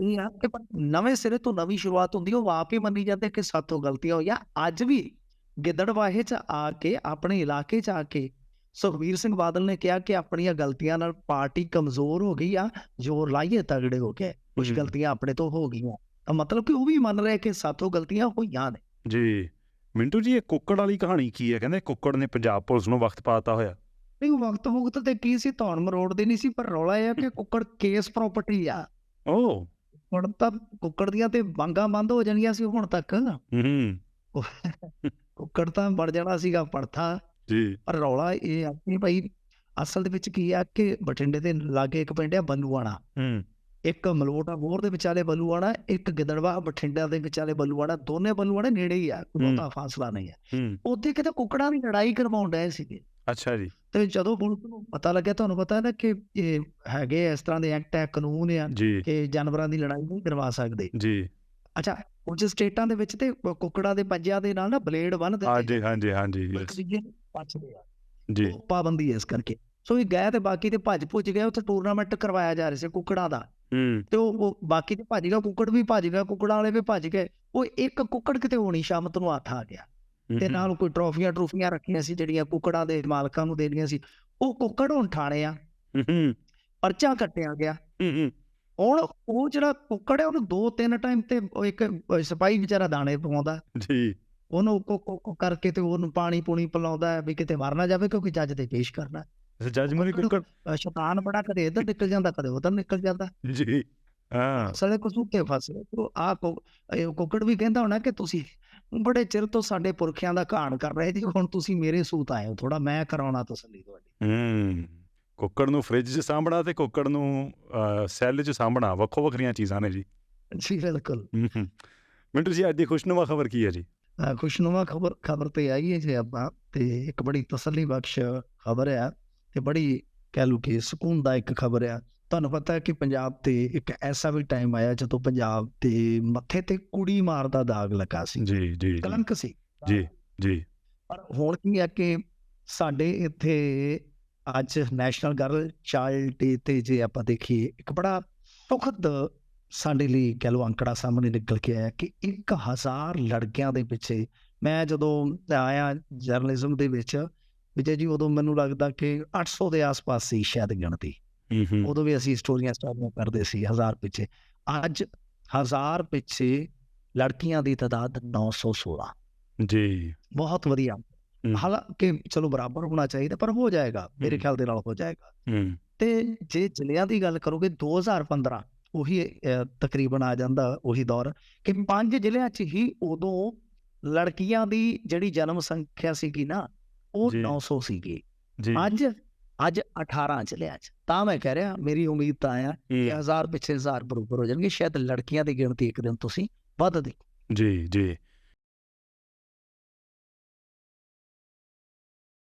ਇਹ ਆ ਕਿ ਨਵੇਂ ਸਿਰੇ ਤੋਂ ਨਵੀਂ ਸ਼ੁਰੂਆਤ ਹੁੰਦੀ ਉਹ ਆਪ ਹੀ ਮੰਨੀ ਜਾਂਦੇ ਕਿ ਸਾਥੋਂ ਗਲਤੀਆਂ ਹੋਈਆਂ। ਅੱਜ ਵੀ ਗਿੱਦੜਵਾਹੇ 'ਚ ਆ ਕੇ ਆਪਣੇ ਇਲਾਕੇ 'ਚ ਆ ਕੇ ਸੁਖਬੀਰ ਸਿੰਘ ਬਾਦਲ ਨੇ ਕਿਹਾ ਕਿ ਆਪਣੀਆਂ ਗਲਤੀਆਂ ਨਾਲ ਪਾਰਟੀ ਕਮਜ਼ੋਰ ਹੋ ਗਈ ਆ ਜ਼ੋਰ ਲਾਈਏ ਤਗੜੇ ਹੋ ਕੇ। ਕੁਝ। ਗਲਤੀਆਂ ਆਪਣੇ ਤੋਂ ਹੋ ਗਈਆਂ। ਤਾਂ ਮਤਲਬ ਕਿ ਉਹ ਵੀ ਮੰਨ ਰਿਹਾ ਕਿ ਸਾਥੋਂ ਗਲਤੀਆਂ ਹੋਈਆਂ ਨੇ। ਜੀ। ਮਿੰਟੂ ਜੀ ਇਹ ਕੁੱਕੜ ਵਾਲੀ ਕਹਾਣੀ ਕੀ ਹੈ? ਕਹਿੰਦੇ ਕੁੱਕੜ ਨੇ ਪੰਜਾਬ ਪੁਲਿਸ ਨੂੰ ਵਕਤ ਪਾਤਾ ਹੋਇਆ। ਨਹੀਂ ਉਹ ਵਕਤ ਵਕਤ ਤੇ ਕੀ ਸੀ? ਧੌਣ ਮਰੋੜ ਦੇ ਨਹੀਂ ਸੀ ਪਰ ਰੌਲਾ ਇਹ ਆ ਕਿ ਕੁੱਕੜ ਕੇਸ ਪ੍ਰਾਪਰਟੀ ਆ। ਓ ਹੁਣ ਤਾਂ ਕੁੱਕੜ ਦੀਆਂ ਤੇ ਵਾਂਗਾਂ ਬੰਦ ਹੋ ਜਾਣੀਆਂ ਸੀ ਹੁਣ ਤੱਕ। ਹੂੰ। ਕੁੱਕੜ ਤਾਂ ਬਣ ਜਾਣਾ ਸੀਗਾ ਪੜਥਾ ਜੀ। ਪਰ ਰੌਲਾ ਇਹ ਆ ਕਿ ਭਾਈ ਅਸਲ ਦੇ ਵਿੱਚ ਕੀ ਆ ਕਿ ਬਠਿੰਡੇ ਦੇ ਲਾਗੇ ਇੱਕ ਪਿੰਡ ਆ ਬੱਲੂਆਣਾ। ਹੂੰ। ਇੱਕ ਮਲੋਟਾ ਮੋਰ ਦੇ ਵਿਚਾਲੇ ਬੱਲੂਆਣਾ ਇੱਕ ਗਿੱਦੜਵਾ ਬਠਿੰਡਾ ਦੇ ਵਿਚਾਲੇ ਬੱਲੂਆਣਾ ਦੋਨੇ ਬੱਲੂਆਣੇ ਨੇੜੇ ਹੀ ਆ ਕੋਈ। ਬਹੁਤਾ ਫਾਸਲਾ ਨਹੀਂ ਹੈ ਹੂੰ। ਉੱਥੇ ਕਿਤੇ ਕੁੱਕੜਾਂ ਦੀ ਲੜਾਈ ਕਰਵਾਉਣ ਡਏ ਸੀਗੇ। ਅੱਛਾ ਜੀ। ਤੇ ਜਦੋਂ ਪੁਲਿਸ ਨੂੰ ਪਤਾ ਲੱਗਿਆ ਤੁਹਾਨੂੰ ਪਤਾ ਹੈ ਨਾ ਕਿ ਇਹ ਹੈਗੇ ਇਸ ਤਰ੍ਹਾਂ ਦੇ ਐਕਟ ਹੈ ਕਾਨੂੰਨ ਆ ਕਿ ਜਾਨਵਰਾਂ ਦੀ ਲੜਾਈ ਨਹੀਂ ਕਰਵਾ ਸਕਦੇ। ਜੀ। ਅੱਛਾ ਕੁਝ ਸਟੇਟਾਂ ਦੇ ਵਿੱਚ ਤੇ ਕੁੱਕੜਾਂ ਦੇ ਪੰਜਿਆਂ ਦੇ ਨਾਲ ਨਾ ਬਲੇਡ ਬੰਨ੍ਹ ਦਿੰਦੇ ਹਾਂਜੀ ਹਾਂਜੀ ਹਾਂਜੀ ਇੱਕ yes, ਦੂਜੇ ਨੂੰ ਪਛਦੇ ਆ। ਜੀ। ਪਾਬੰਦੀ ਇਸ ਕਰਕੇ। ਸੋ ਇਹ ਗਏ ਤੇ ਬਾਕੀ ਤੇ ਭੱਜ ਭੁੱਜ ਗਏ ਉੱਥੇ ਟੂਰਨਾਮੈਂਟ ਕਰਵਾਇਆ ਜਾ ਰਿਹਾ ਸੀ ਕੁੱਕੜਾਂ ਦਾ। ਹੂੰ। ਤੇ ਉਹ ਉਹ ਬਾਕੀ ਤੇ ਭੱਜ ਗਿਆ ਕੁੱਕੜ ਵੀ ਭੱਜ ਗਿਆ ਕੁੱਕੜਾਂ ਵਾਲੇ ਵੀ ਭੱਜ ਗਏ। ਉਹ ਇੱਕ ਕੁੱਕੜ ਕਿਤੇ ਹੋਣੀ ਸ਼ਾਮਤ ਨੂੰ ਹੱਥ ਆ ਗਿਆ। ਤੇ ਨਾਲ ਕੋਈ ਟਰੋਫੀਆਂ ਟਰੂਫੀਆਂ ਰੱਖੀਆਂ ਸੀ ਜਿਹੜੀਆਂ ਕੁੱਕੜਾਂ ਦੇ ਮਾਲਕਾਂ ਨੂੰ ਦੇਣੀਆਂ ਸੀ। ਉਹ ਕੁੱਕੜ ਹੁਣ ਠਾਣੇ ਆ। ਹੂੰ ਪਰਚਾ ਕੱਟਿਆ ਗਿਆ। ਹੂੰ। ਹੁਣ ਉਹ ਜਿਹੜਾ ਕੁੱਕੜ ਹੈ ਉਹਨੂੰ ਦੋ ਤਿੰਨ ਟਾਈਮ ਤੇ ਇੱਕ ਸਿਪਾਹੀ ਵਿਚਾਰਾ ਦਾਣੇ ਪਵਾਉਂਦਾ। ਜੀ। ਉਹਨੂੰ ਕੁ- ਕਰਕੇ ਤੇ ਉਹਨੂੰ ਪਾਣੀ ਪੂਣੀ ਪਿਲਾਉਂਦਾ ਹੈ ਵੀ ਕਿਤੇ ਮਰ ਨਾ ਜਾਵੇ ਕਿਉਂਕਿ ਜੱਜ ਤੇ ਪੇਸ਼ ਕਰਨਾ ਜੱਜ ਮਰੀ ਕੁੱਕੜ ਸ਼ੈਤਾਨ ਬੜਾ ਕਦੇ ਇੱਧਰ ਨਿਕਲ ਜਾਂਦਾ ਕਦੇ ਉਧਰ ਨਿਕਲ ਜਾਂਦਾ। ਜੀ ਹਾਂ। ਸਲੇ ਕਸੂਤੇ ਫਸੇ ਤੋ ਆ ਕੁੱਕੜ ਵੀ ਕਹਿੰਦਾ ਹੋਣਾ ਕਿ ਤੁਸੀਂ ਬੜੇ ਚਿਰ ਤੋਂ ਸਾਡੇ ਪੁਰਖਿਆਂ ਦਾ ਘਾਣ ਕਰ ਰਹੇ ਜੀ ਹੁਣ ਤੁਸੀਂ ਮੇਰੇ ਸੂਤ ਆਏ ਹੋ। ਥੋੜਾ ਮੈਂ ਕਰਾਉਣਾ ਤਸੱਲੀ ਤੁਹਾਡੀ। ਹੂੰ। ਕੁੱਕੜ ਨੂੰ ਫ੍ਰਿਜ 'ਚ ਸਾਂਭਣਾ ਤੇ ਕੁੱਕੜ ਨੂੰ ਸੈੱਲ 'ਚ ਸਾਂਭਣਾ ਵੱਖੋ ਵੱਖਰੀਆਂ ਚੀਜ਼ਾਂ ਨੇ ਜੀ। ਜੀ ਬਿਲਕੁਲ। ਮਿੰਟੂ ਜੀ ਅੱਜ ਦੀ ਖੁਸ਼ਨੁਮਾ ਖਬਰ ਕੀ ਹੈ ਜੀ? ਖੁਸ਼ਨੁਮਾ ਖਬਰ ਖਬਰ ਤੇ ਆਈ ਹੈ ਜੀ ਆਪਾਂ ਤੇ ਇੱਕ ਬੜੀ ਤਸੱਲੀ ਬਖਸ਼ ਖਬਰ ਹੈ ਤੇ ਬੜੀ ਕਹਿ ਲਓ ਕਿ ਸਕੂਨ ਦਾ ਇੱਕ ਖਬਰ ਹੈ ਤੁਹਾਨੂੰ ਪਤਾ ਹੈ ਕਿ ਪੰਜਾਬ ਤੇ ਇੱਕ ਐਸਾ ਵੀ ਟਾਈਮ ਆਇਆ ਜਦੋਂ ਪੰਜਾਬ ਦੇ ਮੱਥੇ ਤੇ ਕੁੜੀ ਮਾਰ ਦਾ ਦਾਗ ਲੱਗਾ ਸੀ। ਜੀ ਜੀ, ਕਲੰਕ ਸੀ। ਜੀ ਜੀ। ਪਰ ਹੁਣ ਕੀ ਹੈ ਕਿ ਸਾਡੇ ਇੱਥੇ ਅੱਜ ਨੈਸ਼ਨਲ ਗਰਲ ਚਾਈਲਡ ਡੇ ਤੇ ਜੇ ਆਪਾਂ ਦੇਖੀਏ ਇੱਕ ਬੜਾ ਸੁਖਦ ਸਾਡੇ ਲਈ ਕਹਿ ਲਓ ਅੰਕੜਾ ਸਾਹਮਣੇ ਨਿਕਲ ਕੇ ਆਇਆ ਕਿ 1000 ਲੜਕਿਆਂ ਦੇ ਪਿੱਛੇ ਮੈਂ ਜਦੋਂ ਆਇਆ ਜਰਨਲਿਜ਼ਮ ਦੇ ਵਿੱਚ ਵਿਜੇ ਜੀ ਉਦੋਂ ਮੈਨੂੰ ਲੱਗਦਾ ਕਿ 800 ਦੇ ਆਸ-ਪਾਸ ਸੀ ਸ਼ਾਇਦ ਗਿਣਤੀ। ਉਦੋਂ ਵੀ ਅਸੀਂ ਸਟੋਰੀਆਂ ਸਟਾਰੀਆਂ ਕਰਦੇ ਸੀ 1000 ਪਿੱਛੇ। ਅੱਜ 1000 ਪਿੱਛੇ ਲੜਕੀਆਂ ਦੀ ਤਾਦਾਦ 916 ਜੀ। ਬਹੁਤ ਵਧੀਆ। ਹਾਲਾਂਕਿ ਚਲੋ ਬਰਾਬਰ ਹੋਣਾ ਚਾਹੀਦਾ ਪਰ ਹੋ ਜਾਏਗਾ ਮੇਰੇ। ਖਿਆਲ ਦੇ ਨਾਲ ਹੋ ਜਾਏਗਾ ਤੇ ਜੇ ਜ਼ਿਲ੍ਹਿਆਂ ਦੀ ਗੱਲ ਕਰੋਗੇ 2015 ਉਹੀ ਤਕਰੀਬਨ ਆ ਜਾਂਦਾ ਉਹੀ ਦੌਰ ਕਿ ਪੰਜ ਜ਼ਿਲ੍ਹਿਆਂ 'ਚ ਹੀ ਉਦੋਂ ਲੜਕੀਆਂ ਦੀ ਜਿਹੜੀ ਜਨਮ ਸੰਖਿਆ ਸੀਗੀ ਨਾ ਉਹ ਜੀ। 900 ਸੀਗੀ ਅੱਜ ਅੱਜ 18 ਜ਼ਿਲ੍ਹਿਆਂ 'ਚ ਤਾਂ ਮੈਂ ਕਹਿ ਰਿਹਾ ਮੇਰੀ ਉਮੀਦ ਤਾਂ ਆ ਕਿ ਹੂੰ, 1000 ਪਿੱਛੇ 1000 ਬਰੋਬਰ ਹੋ ਜਾਣਗੇ ਸ਼ਾਇਦ ਲੜਕੀਆਂ ਦੀ ਗਿਣਤੀ ਇੱਕ ਦਿਨ ਤੁਸੀਂ ਵੱਧ ਦੇ ਜੀ ਜੀ